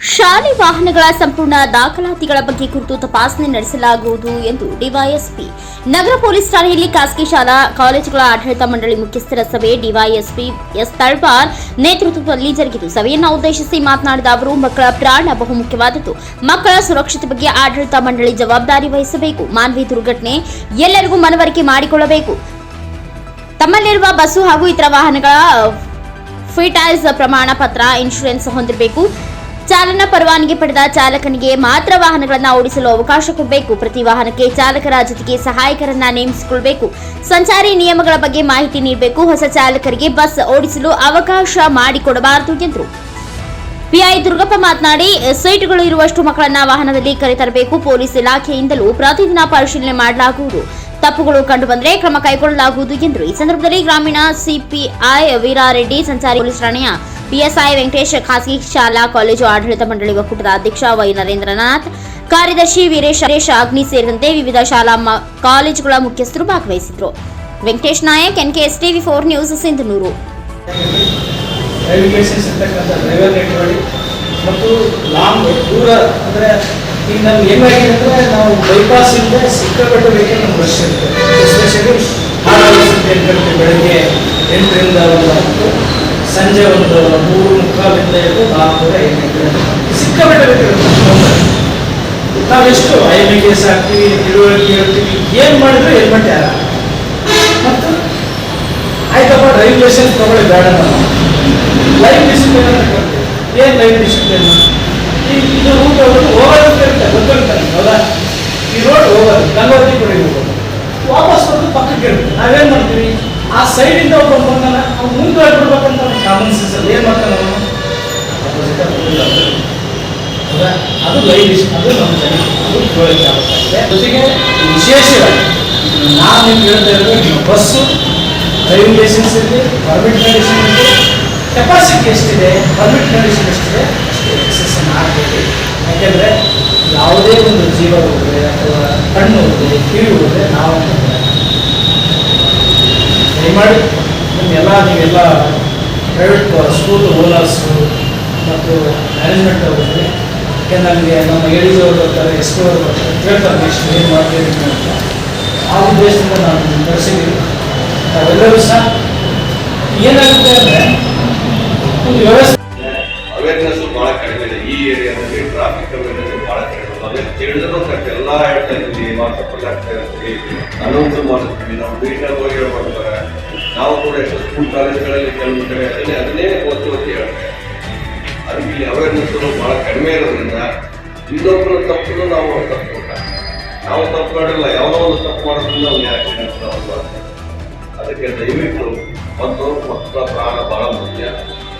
ಶಾಲೆ ವಾಹನಗಳ ಸಂಪೂರ್ಣ ದಾಖಲಾತಿಗಳ ಬಗ್ಗೆ ಕುರಿತು ತಪಾಸಣೆ ನಡೆಸಲಾಗುವುದು ಎಂದು ಡಿವೈಎಸ್ಪಿ. ನಗರ ಪೊಲೀಸ್ ಠಾಣೆಯಲ್ಲಿ ಖಾಸಗಿ ಶಾಲಾ, ಕಾಲೇಜುಗಳ ಆಡಳಿತ ಮಂಡಳಿ ಮುಖ್ಯಸ್ಥರ ಸಭೆ ಡಿವೈಎಸ್ಪಿ ಎಸ್. ತಳ್ಬಾರ್ ನೇತೃತ್ವದಲ್ಲಿ ಜರುಗಿತು. ಸಭೆಯನ್ನು ಉದ್ದೇಶಿಸಿ ಮಾತನಾಡಿದ ಅವರು, ಮಕ್ಕಳ ಪ್ರಾಣ ಬಹುಮುಖ್ಯವಾದದ್ದು. ಮಕ್ಕಳ ಸುರಕ್ಷತೆ ಬಗ್ಗೆ ಆಡಳಿತ ಮಂಡಳಿ ಜವಾಬ್ದಾರಿ ವಹಿಸಬೇಕು. ಮಾನವೀಯ ದುರ್ಘಟನೆ ಎಲ್ಲರಿಗೂ ಮನವರಿಕೆ ಮಾಡಿಕೊಳ್ಳಬೇಕು. ತಮ್ಮಲ್ಲಿರುವ ಬಸ್ಸು ಹಾಗೂ ಇತರ ವಾಹನಗಳ ಫಿಟೈಲ್ಸ್ ಪ್ರಮಾಣ ಪತ್ರ ಇನ್ಶೂರೆನ್ಸ್ ಹೊಂದಿರಬೇಕು. ಚಾಲನಾ ಪರವಾನಗಿ ಪಡೆದ ಚಾಲಕನಿಗೆ ಮಾತ್ರ ವಾಹನಗಳನ್ನು ಓಡಿಸಲು ಅವಕಾಶ ಕೊಡಬೇಕು. ಪ್ರತಿ ವಾಹನಕ್ಕೆ ಚಾಲಕರ ಜೊತೆಗೆ ಸಹಾಯಕರನ್ನ ನೇಮಿಸಿಕೊಳ್ಳಬೇಕು ಸಂಚಾರಿ ನಿಯಮಗಳ ಬಗ್ಗೆ ಮಾಹಿತಿ ನೀಡಬೇಕು. ಹೊಸ ಚಾಲಕರಿಗೆ ಬಸ್ ಓಡಿಸಲು ಅವಕಾಶ ಮಾಡಿಕೊಡಬಾರದು ಎಂದರು. ಪಿಐ ದುರ್ಗಪ್ಪ ಮಾತನಾಡಿ, ಸೀಟುಗಳು ಇರುವಷ್ಟು ಮಕ್ಕಳನ್ನ ವಾಹನದಲ್ಲಿ ಕರೆತರಬೇಕು. ಪೊಲೀಸ್ ಇಲಾಖೆಯಿಂದಲೂ ಪ್ರತಿದಿನ ಪರಿಶೀಲನೆ ಮಾಡಲಾಗುವುದು. ತಪ್ಪುಗಳು ಕಂಡುಬಂದರೆ ಕ್ರಮ ಕೈಗೊಳ್ಳಲಾಗುವುದು ಎಂದರು. ಈ ಸಂದರ್ಭದಲ್ಲಿ ಗ್ರಾಮೀಣ ಸಿಪಿಐ ವೀರಾರೆಡ್ಡಿ, ಸಂಚಾರಿ ಪೊಲೀಸ್ ಠಾಣೆಯ ಪಿಎಸ್ಐ ವೆಂಕಟೇಶ್ ಖಾಸಗಿ ಶಾಲಾ ಕಾಲೇಜು ಆಡಳಿತ ಮಂಡಳಿ ಒಕ್ಕೂಟದ ಅಧ್ಯಕ್ಷ ವೈ ನರೇಂದ್ರನಾಥ್, ಕಾರ್ಯದರ್ಶಿ ವೀರೇಶ್ ಹರೇಶ್ ಅಗ್ನಿ ಸೇರಿದಂತೆ ವಿವಿಧ ಶಾಲಾ ಕಾಲೇಜುಗಳ ಮುಖ್ಯಸ್ಥರು ಭಾಗವಹಿಸಿದ್ರು. Venkatesh Nayak, NKS TV four news, Sindhanur. ಮತ್ತು ಲಾಂಗ್ ದೂರ ಅಂದರೆ ಈಗ ನಮ್ಗೆ ಏನಾಗಿದೆ ಅಂದರೆ ನಾವು ಬೈಪಾಸ್ ಇಂದ ಸಿಕ್ಕಾಪಟ್ಟೆ ವೆಹಿಕಲ್ ನಮ್ಗೆ ರಶ್ ಇರುತ್ತೆ. ಎಸ್ಪೆಷಲಿ ಹಾಲು ಬೆಳಗ್ಗೆ ಎಂಟರಿಂದ ಒಂದು ಹತ್ತು. ಒಂದು ಮೂರು ಮುಕ್ಕಾಲಿಂದ ಹಿಡಿದು ನಾಲ್ಕೂವರೆ ಐದು ಗಂಟೆ ಸಿಕ್ಕಾಪಟ್ಟೆ ವೆಹಿಕಲ್ ನಾವು ಎಷ್ಟು ಐ ಬಿ ಎಸ್ ಹಾಕ್ತೀವಿ ತಿಳುವಳಿಕೆ ಏನು ಮಾಡಿದ್ರು ಹೆಲ್ಮೆಟ್ ಯಾರ ಮತ್ತು ಆಯ್ತಪ್ಪ ಡ್ರೈವಿಂಗ್ ಲೈಸೆನ್ಸ್ ತಗೊಳ್ಳಿ ಬೇಡ ನಾವು ಲೈಫ್ ಡಿಸಿಪ್ಲಿನ್ ಏನು ಲೈಫ್ ಡಿಸಿಪ್ಲಿನ್ ಇದು ರೂಟ್ ಹೋಗೋದು ಹೌದಾ ಈ ರೋಡ್ ಹೋಗೋದು ಗಂಗಾವತಿ ಕೊಡಿ ವಾಪಸ್ ಬಂದು ಪಕ್ಕಕ್ಕೆ ಇರುತ್ತೆ ನಾವೇನು ಮಾಡ್ತೀವಿ ಆ ಸೈಡಿಂದ ಒಬ್ಬ ಬಂದಾನ ಅವ್ನು ಮುಂದೆ ಹೋಗ್ಬಿಡ್ಬೇಕಂತ ಅವ್ನು ಕಾಮನ್ ಸೆನ್ಸ್ ಅಲ್ಲಿ. ಏನು ಮಾಡ್ತಾನೆ ಅದು ಡಿಸ್ ಅದು ನಮ್ಮ ಅದು ಆಗಬೇಕಾಗಿದೆ ಜೊತೆಗೆ ವಿಶೇಷವಾಗಿ ನಾನು ನಿಮ್ಗೆ ಹೇಳ್ತಾ ಇರೋದು ಬಸ್ಸು ಡ್ರೈವಿಂಗ್ ಲೈಸೆನ್ಸ್ ಇರಲಿ ಪರ್ಮಿಟ್ ಕಂಡೀಷನ್ ಇರಲಿ ಕೆಪಾಸಿಟಿ ಎಷ್ಟಿದೆ ಪರ್ಮಿಟ್ ಕಂಡೀಷನ್ ಎಷ್ಟಿದೆ, ಅಷ್ಟು ಎಕ್ಸೆಸನ್ನು ಆಗಬೇಕು ಯಾಕೆಂದರೆ ಯಾವುದೇ ಒಂದು ಜೀವ ಹೋದ್ರೆ ಅಥವಾ ಕಣ್ಣು ಹೋದರೆ, ಕಿವಿ ಹೋದರೆ ನಾವು ದಯಮಾಡಿ ನಿಮ್ಮೆಲ್ಲ ನೀವೆಲ್ಲ ಪ್ರೈವೇಟ್ ಸ್ಕೂಲ್ ಓನರ್ಸು ಮತ್ತು ಮ್ಯಾನೇಜ್ಮೆಂಟ್ ಅವರಿಗೆ ಯಾಕೆ ನನಗೆ ನಮ್ಮ ಹೇಳಿದವರು ಬರ್ತಾರೆ, ಎಸ್ ಅವರು ಬರ್ತಾರೆ ಕೇಳ್ತಾರೆ ಎಷ್ಟು ಏನು ಮಾಡ್ತೀರಿ ಅಂತ. ಆ ಉದ್ದೇಶದಿಂದ ನಾನು ನಡೆಸಿದ್ದೀವಿ ಅವೆಲ್ಲರೂ ಸಹ ಏನಾಗುತ್ತೆ ಅಂದರೆ ಒಂದು ವ್ಯವಸ್ಥೆ ಅವೇರ್ನೆಸ್ ಭಾಳ ಕಡಿಮೆ ಇದೆ. ಈ ಏರಿಯಾದಲ್ಲಿ ಟ್ರಾಫಿಕ್ ಅವೇರ್ನೆಸ್ ಬಹಳ ಕಡಿಮೆ. ಇದೆ. ಅದೇ ತಿಳಿದ್ರು ಕರೆಕ್ಟ್ ಎಲ್ಲ ಹೇಳ್ತಾ ಇದ್ದೀವಿ ವಾಟ್ಸಪ್ಪಲ್ಲಿ ಹಾಕ್ತಾ ಇರ್ತೀವಿ ಅನೌನ್ಸ್ ಮಾಡ್ತೀವಿ ನಾವು ಮೀಟಾಗಿ ಹೋಗಿ ಹೇಳ್ಕೊಡ್ತಾರೆ ನಾವು ಕೂಡ ಎಷ್ಟು ಸ್ಕೂಲ್ ಕಾಲೇಜ್ಗಳಲ್ಲಿ ಕೆಲವು ಕಡೆ ಅದನ್ನೇ ಅದನ್ನೇ ಒತ್ತು ಅಂತ ಹೇಳ್ತಾರೆ ಅದಕ್ಕೆ ಇಲ್ಲಿ ಬಹಳ ಕಡಿಮೆ ಇರೋದ್ರಿಂದ ಇನ್ನೊಬ್ಬರ ತಪ್ಪನ್ನು ನಾವು ತಪ್ಪು ನಾವು ತಪ್ಪು ಮಾಡಿಲ್ಲ, ಯಾವುದೋ ಒಂದು ತಪ್ಪು ಮಾಡೋದ್ರಿಂದ ಯಾಕೆ ಅಂತ ಅದಕ್ಕೆ ದಯವಿಟ್ಟು ಮತ್ತು ಮಕ್ಕಳ ಪ್ರಾಣ ಬಹಳ ಮುಖ್ಯ.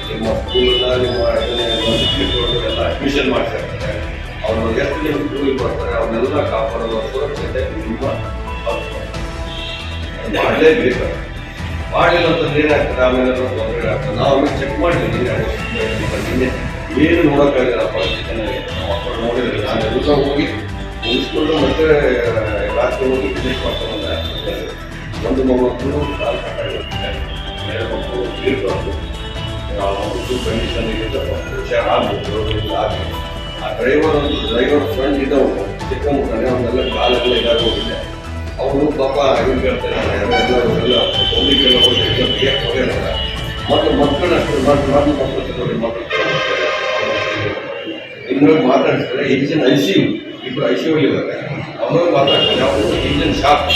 ನಿಮ್ಮ ಸ್ಕೂಲ್ನ ನಿಮ್ಮ ಎಲ್ಲ ಅಡ್ಮಿಷನ್ ಮಾಡ್ತಿರ್ತಾರೆ ಅವರು ಎಷ್ಟು ನಿಮ್ಮ ಸ್ಕೂಲಿಗೆ ಬರ್ತಾರೆ ಅವನ್ನೆಲ್ಲ ಕಾಪಾಡೋದು ಸುರಕ್ಷತೆ ನಿಮ್ಮ ಹಕ್ಕು. ಅದು ಅಂತ ನೀರು ಹಾಕ್ತಾರೆ, ಆಮೇಲೆ ನಾವು ಚೆಕ್ ಮಾಡಿದ್ವಿ ಹಾಕಿದ್ರೆ ಏನು ನೋಡೋಕ್ಕಾಗಿಲ್ಲ ಪರಿಸ್ಥಿತಿ ಮಕ್ಕಳು ನೋಡಿದ್ರೆ. ನಾನೆಲ್ಲ ಹೋಗಿ ಮುಗಿಸ್ಕೊಂಡು ಮತ್ತೆ ರಾತ್ರಿ ಹೋಗಿ ಫಿನಿಶ್ ಮಾಡ್ಕೊಂಡು. ಒಂದು ಮಗು ಕಾಲು ಕಟ್ಟಾಗಿರುತ್ತೆ ಮಕ್ಕಳು ತೀರ್ಬಾರ್ದು ಒಂದು ಕಂಡೀಷನ್ ಇದೆ ಹುಷಾರ್ ಆಗ್ಬೋದು ಆಗಿ ಆ ಡ್ರೈವರ್ ಒಂದು ಡ್ರೈವರ್ ಫ್ರೆಂಡ್ ಇದ್ದವನು ಚಿಕ್ಕಮಕ್ಕಳೇ ಅವನ್ನೆಲ್ಲ ಕಾಲೆಲ್ಲ ಇದಾಗೋಗಿದೆ ಅವರು ಪಾಪ ಇವ್ರು ಹೇಳ್ತಾರೆ ಹೋಗಿ ಬಿಯಕ್ಕೆ ಹೋಗಿರ್ತಾರೆ ಮತ್ತು ಮಕ್ಕಳು ಅಷ್ಟು ಮಾಡಿ ಮಾಡಿ ಮಕ್ಕಳು ನೋಡಿ ಮಕ್ಕಳು ಇನ್ನೂ ಮಾತಾಡ್ತಾರೆ, ಇಂಜಿನ್ ಐ ಸಿ ಯು. ಇಬ್ಬರು ಐ ಸಿ ಯು ಇದ್ದಾರೆ ಅವರು ಮಾತಾಡ್ತಾರೆ ಅವರು ಇಂಜಿನ್ ಶಾಕ್.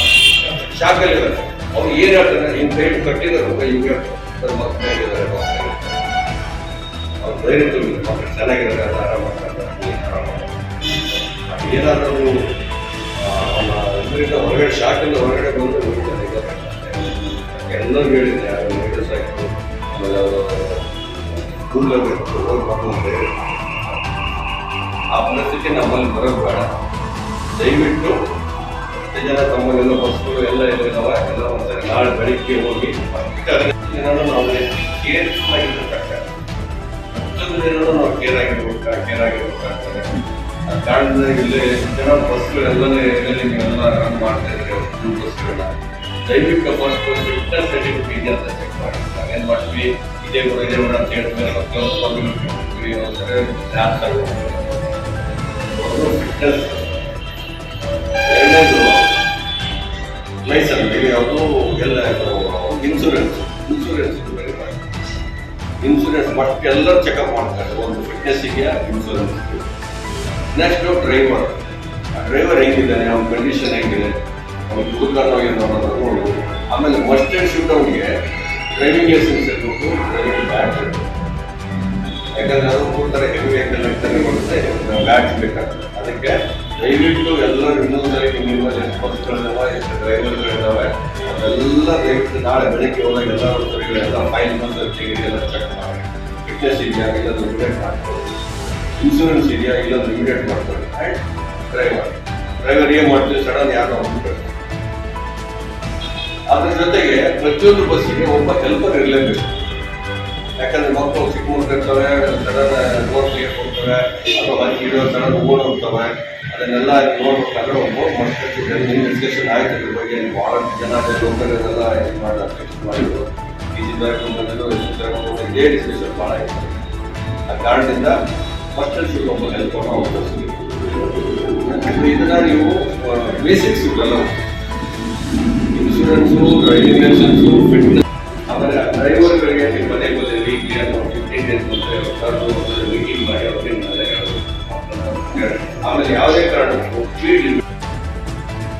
ಶಾಕಲ್ಲಿದ್ದಾರೆ ಅವ್ರು ಏನು ಹೇಳ್ತಾರೆ ಹಿಂಗೆ ಕೈ ಕಟ್ಟಿದ್ದಾರೆ ಇವ್ರು ಹೇಳ್ತಾರೆ ಮಕ್ಕಳು ಹೇಳಿದ್ದಾರೆ ಅವ್ರು ಧೈರ್ಯ ಮಕ್ಕಳು ಚೆನ್ನಾಗಿದ್ದಾರೆ ಅಂತ ಆರಾಮ ಮಾಡ್ತಾರೆ ಆರಾಮ ಏನಾದರೂ ಇದರಿಂದ ಹೊರಗಡೆ ಶಾಕಿಂದ ಹೊರಗಡೆ ಬಂದು ಹೋಗ್ತಾರೆ ಎಲ್ಲರೂ ಹೇಳಿದ್ರೆ ಯಾರು ಲೇಟೆಸ್ಟ್ ಆಯಿತು ಆಮೇಲೆ ಅವರು ಸ್ಕೂಲಲ್ಲಿ ಹೋಗಿ ಆ ಪರಿಸ್ಥಿತಿ ನಮ್ಮಲ್ಲಿ ಬರೋದು ಬೇಡ. ದಯವಿಟ್ಟು ಎಷ್ಟು ಜನ ತಮ್ಮಲ್ಲೆಲ್ಲ ಬಸ್ಗಳು ಎಲ್ಲ ಇದಾವೆ ಎಲ್ಲ ಒಂದ್ಸರಿ ನಾಳೆ ಬೆಳಿಗ್ಗೆ ಹೋಗಿ ಏನಾದ್ರು ನಾವು ಕೇರ್ಫುಲ್ ಆಗಿರ್ಬೇಕಾಗ್ತದೆ ಮತ್ತೊಂದು ಏನಾದ್ರು ನಾವು ಕೇರ್ ಆಗಿರ್ಬೇಕಾ, ಕೇರ್ ಆಗಿರ್ಬೇಕಾಗ್ತದೆ. ಆ ಕಾರಣದಿಂದ ಇಲ್ಲಿ ಜನ ಎಲ್ಲ ರನ್ ಮಾಡ್ತಾ ಇದ್ದೀರಿ. ಫಿಟ್ನೆಸ್ ಸರ್ಟಿಫಿಕೇಟ್ ಇದೆ ಅಂತ ಚೆಕ್ ಮಾಡ್ತೀವಿ ಇದೇ ಎಲ್ಲ ಇನ್ಸೂರೆನ್ಸ್ ಇನ್ಸೂರೆನ್ಸ್ ವೆರಿ ಇನ್ಸೂರೆನ್ಸ್ ಎಲ್ಲರೂ ಚೆಕಪ್ ಮಾಡ್ತಾರೆ. ಒಂದು ಫಿಟ್ನೆಸ್ಸಿಗೆ ಇನ್ಸೂರೆನ್ಸ್ ನೆಕ್ಸ್ಟ್ ಡ್ರೈವರ್ ಡ್ರೈವರ್ ಹೆಂಗಿದ್ದಾನೆ, ಅವ್ನ ಕಂಡೀಷನ್ ಹೆಂಗಿದೆ, ಅವ್ನು ಕೂತ್ಕೊಂಡು ಏನೋ ಅನ್ನೋದು ನೋಡು ಆಮೇಲೆ ಮಸ್ಟ್ ಆ್ಯಂಡ್ ಶೂಟ್ ಅವ್ನಿಗೆ ಡ್ರೈವಿಂಗ್ ಲೈಸೆನ್ಸ್ ಇರಬೇಕು ಡ್ರೈವಿಂಗ್ ಬ್ಯಾಟ್ ಯಾಕಂದ್ರೆ ಅದು ಕೂಡ್ತಾರೆ ಹೆವಿ ವೆಹಿಕಲ್ ಅಂತಾನೆ ಬರುತ್ತೆ ಬ್ಯಾಟ್ಸ್ ಬೇಕಾಗ್ತದೆ. ಅದಕ್ಕೆ ದಯವಿಟ್ಟು ಎಲ್ಲರೂ ಇನ್ನೊಂದರಿಗೆ ನಿಮ್ಮ ಬಸ್ಗಳಿದಾವೆ ಎಷ್ಟು ಡ್ರೈವರ್ಗಳಿದ್ದಾವೆ ಅದೆಲ್ಲ ದಯವಿಟ್ಟು ನಾಳೆ ಬೆಳಿಗ್ಗೆ ಹೋದಾಗ ಎಲ್ಲ ಸರಿಗಳೆಲ್ಲ ಫೈಲ್ ಬಂದು ಎಲ್ಲ ಚೆಕ್ ಮಾಡಿ. ಫಿಟ್ನೆಸ್ ಇದೆಯಾ ಇಲ್ಲೊಂದು ದುಡ್ಡು ಮಾಡ್ಕೊಳ್ಳಿ ಇನ್ಶೂರೆನ್ಸ್ ಇದೆಯಾ? ಇಲ್ಲೊಂದು ಇಮಿಡಿಯೇಟ್ ಮಾಡ್ಕೊಳ್ಳಿ. ಆ್ಯಂಡ್ ಡ್ರೈವರ್ ಡ್ರೈವರ್ ಏನು ಮಾಡ್ತೀವಿ ಸಡನ್ ಯಾರು ಹೋಗ್ಬಿಟ್ಟು ಅದ್ರ ಜೊತೆಗೆ ಪ್ರತಿಯೊಂದು ಬಸ್ಸಿಗೆ ಒಬ್ಬ ಹೆಲ್ಪರ್ ಇರಲೇಬೇಕು. ಯಾಕಂದ್ರೆ ಮಕ್ಕಳು ಚಿಕ್ಕ ಮಕ್ಕಳು ಇರ್ತವೆ ಸಡನ್ ರೋಡ್ ಕ್ಲಿಯರ್ ಕೊಡ್ತವೆ ಅಥವಾ ಅಲ್ಲಿ ಇಡೋ ಸಡನ್ ಓಡ್ ಹೋಗ್ತವೆ, ಅದನ್ನೆಲ್ಲ ನೋಡ್ಬೇಕಾದ್ರೆ ಒಬ್ಬ ಮಕ್ಕಳು ನಿಮ್ಮ ಡಿಸ್ಕಷನ್ ಆಯ್ತು ಇದ್ರ ಬಗ್ಗೆ ಭಾಳ ಜನ ಲೋಕಲ್ ಎಲ್ಲ ಇದು ಮಾಡಿ ಮಾಡಿದ್ರು ಈ ಇದೇ ಡಿಸ್ಕಷನ್ ಭಾಳ ಆ ಕಾರಣದಿಂದ ಶೂಟ್ ಒಬ್ಬ ಹೆಲ್ಪ್ ಇದನ್ನ ನೀವು ಬೇಸಿಕ್ಸ್ ಇವೆಲ್ಲ ಇನ್ಶೂರೆನ್ಸು ಡ್ರೈವಿಂಗ್ ಲೈಸೆನ್ಸು ಫಿಟ್ನೆಸ್ ಆಮೇಲೆ ಡ್ರೈವರ್ಗಳಿಗೆ ನಿಮ್ಮ ಮನೆ ಬಂದರೆ ವೀಕ್ಲಿ ಅಥವಾ ಫಿಫ್ಟೀನ್ ಡೇಸ್ ಬಂದರೆ ವೀಕಿಂಗ್ ಮಾಡಿ ಅವ್ರಿಗೆ ಆಮೇಲೆ ಯಾವುದೇ ಕಾರಣಕ್ಕೂ ಸ್ಪೀಡ್